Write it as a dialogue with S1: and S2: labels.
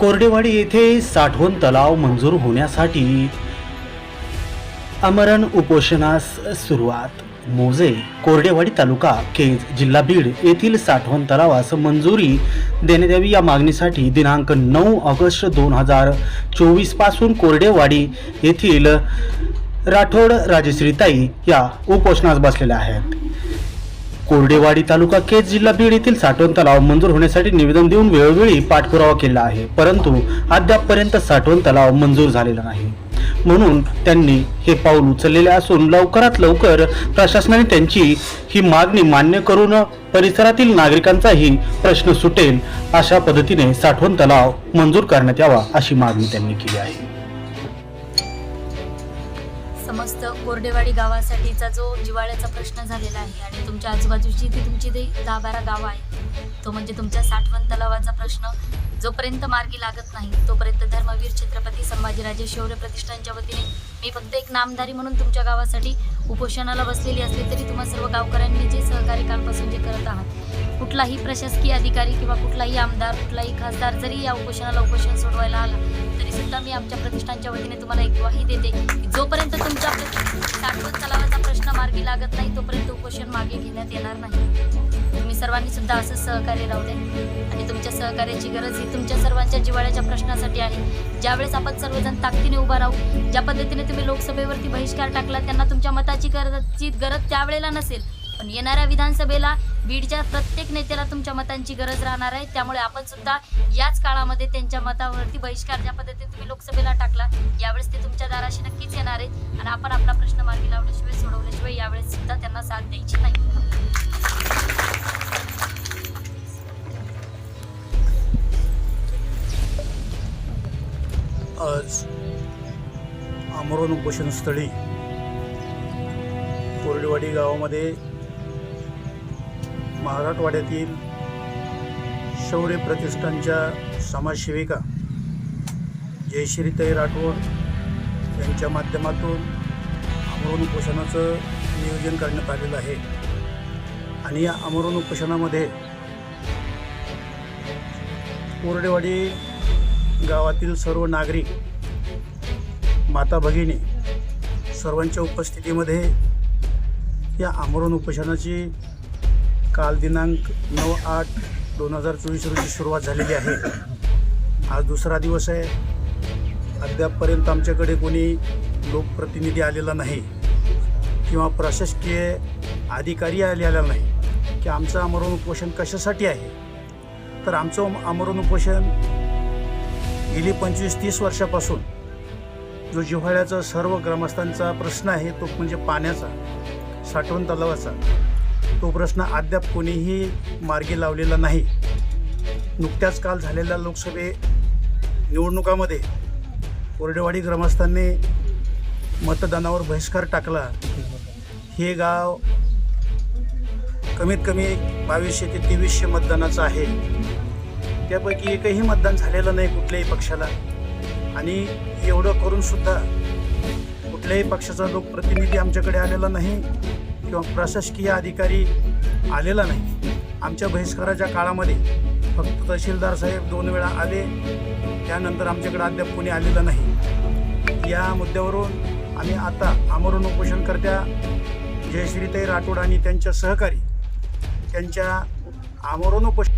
S1: कोरडेवाडी येथे साठवण तलाव मंजूर होण्यासाठी अमरण उपोषणास सुरुवात. मोजे कोरडेवाडी तालुका केज जिल्हा बीड येथील साठवण तलावास मंजुरी देण्यात यावी या मागणीसाठी दिनांक नऊ ऑगस्ट दोन हजार चोवीसपासून कोरडेवाडी येथील राठोड राजश्रीताई या उपोषणास बसलेल्या आहेत. कोरडेवाडी तालुका केज जिल्हा बीड येथील साठवण तलाव मंजूर होण्यासाठी निवेदन देऊन वेळोवेळी पाठपुरावा केला आहे. परंतु अद्यापपर्यंत साठवण तलाव मंजूर झालेला नाही. म्हणून त्यांनी हे पाऊल उचललेले असून लवकरात लवकर प्रशासनाने त्यांची ही मागणी मान्य करून परिसरातील नागरिकांचाही प्रश्न सुटेल अशा पद्धतीने साठवण तलाव मंजूर करण्यात यावा अशी मागणी त्यांनी केली आहे.
S2: समस्त कोरडेवाडी गावासाठीचा जो जिवाळ्याचा प्रश्न झालेला आहे आणि तुमच्या आजूबाजूची ती तुमची ते दहा बारा गावं आहेत तो म्हणजे तुमच्या साठवण तलावाचा प्रश्न. जोपर्यंत मार्गी लागत नाही तोपर्यंत धर्मवीर छत्रपती संभाजीराजे शौर्य प्रतिष्ठानच्या वतीने मी फक्त एक नामधारी म्हणून तुमच्या गावासाठी उपोषणाला बसलेली असली तरी तुम्हा सर्व गावकऱ्यांनी जे सहकार्य कालपासून जे करत आहात कुठलाही प्रशासकीय अधिकारी किंवा कुठलाही आमदार कुठलाही खासदार जरी या उपोषणाला उपोषण सोडवायला आला तरी सुद्धा मी आमच्या प्रतिष्ठानच्या वतीने तुम्हाला एक ग्वाही देते की जोपर्यंत तुमच्या साठवण तलावाचा प्रश्न मार्गी लागत नाही तोपर्यंत उपोषण मागे घेण्यात येणार नाही. तुम्ही सर्वांनी सुद्धा असं सहकार्य राहू दे आणि तुमच्या सहकार्याची गरज ही तुमच्या सर्वांच्या जिवाळ्याच्या प्रश्नासाठी आहे. ज्यावेळेस आपण सर्वजण ताकदीने उभा राहू ज्या पद्धतीने तुम्ही लोकसभेवरती बहिष्कार टाकला त्यांना तुमच्या मताची गरजची गरज त्यावेळेला नसेल पण येणाऱ्या विधानसभेला बीडच्या प्रत्येक नेत्याला तुमच्या मतांची गरज राहणार आहे. त्यामुळे आपण सुद्धा याच काळामध्ये त्यांच्या मतावरती बहिष्कार ज्या पद्धतीने तुम्ही लोकसभेला टाकला यावेळेस ते तुमच्या दाराशी नक्कीच येणार आहेत. आणि आपण आपला प्रश्न मार्गी लावल्याशिवाय सोडवल्याशिवाय यावेळेस सुद्धा त्यांना साथ द्यायची नाही.
S3: आज आमरण उपोषणस्थळी कोरडवाडी गावामध्ये मराठवाड्यातील शौर्य प्रतिष्ठानच्या समाजसेविका जयश्रीताई राठोड यांच्या माध्यमातून आमरण उपोषणाचं नियोजन करण्यात आलेलं आहे. आणि या आमरण उपोषणामध्ये कोरडेवाडी गावातील सर्व नागरिक माता भगिनी सर्वांच्या उपस्थितीमध्ये या आमरण उपोषणाची काल दिनांक नऊ आठ दोन हजार चोवीस रोजी सुरुवात झालेली आहे. आज दुसरा दिवस आहे. अद्यापपर्यंत आमच्याकडे कोणी लोकप्रतिनिधी आलेला नाही किंवा प्रशासकीय अधिकारी आलेला नाही की आमचं आमरण उपोषण कशासाठी आहे? तर आमचं आमरण उपोषण गेली पंचवीस तीस वर्षापासून जो जिव्हाळ्याचा सर्व ग्रामस्थांचा प्रश्न आहे तो म्हणजे पाण्याचा साठवण तलावाचा. तो प्रश्न अद्याप कोणीही मार्गी लावलेला नाही. नुकत्याच काल झालेल्या लोकसभे निवडणुकामध्ये कोरडेवाडी ग्रामस्थांनी मतदानावर बहिष्कार टाकला. हे गाव कमीत कमी बावीसशे ते तेवीसशे मतदानाचं आहे. त्यापैकी एकही मतदान झालेलं नाही कुठल्याही पक्षाला. आणि एवढं करूनसुद्धा कुठल्याही पक्षाचा लोकप्रतिनिधी आमच्याकडे आलेला नाही. किंवा प्रशासकीय अधिकारी आलेला नाही. आमच्या बहिष्काराच्या काळामध्ये फक्त तहसीलदार साहेब दोन वेळा आले त्यानंतर आमच्याकडे अद्याप कोणी आलेलं नाही. या मुद्द्यावरून आम्ही आता आमरण उपोषणकर्त्या जयश्रीताई राठोड आणि त्यांच्या सहकारी त्यांच्या आमरण उपोषण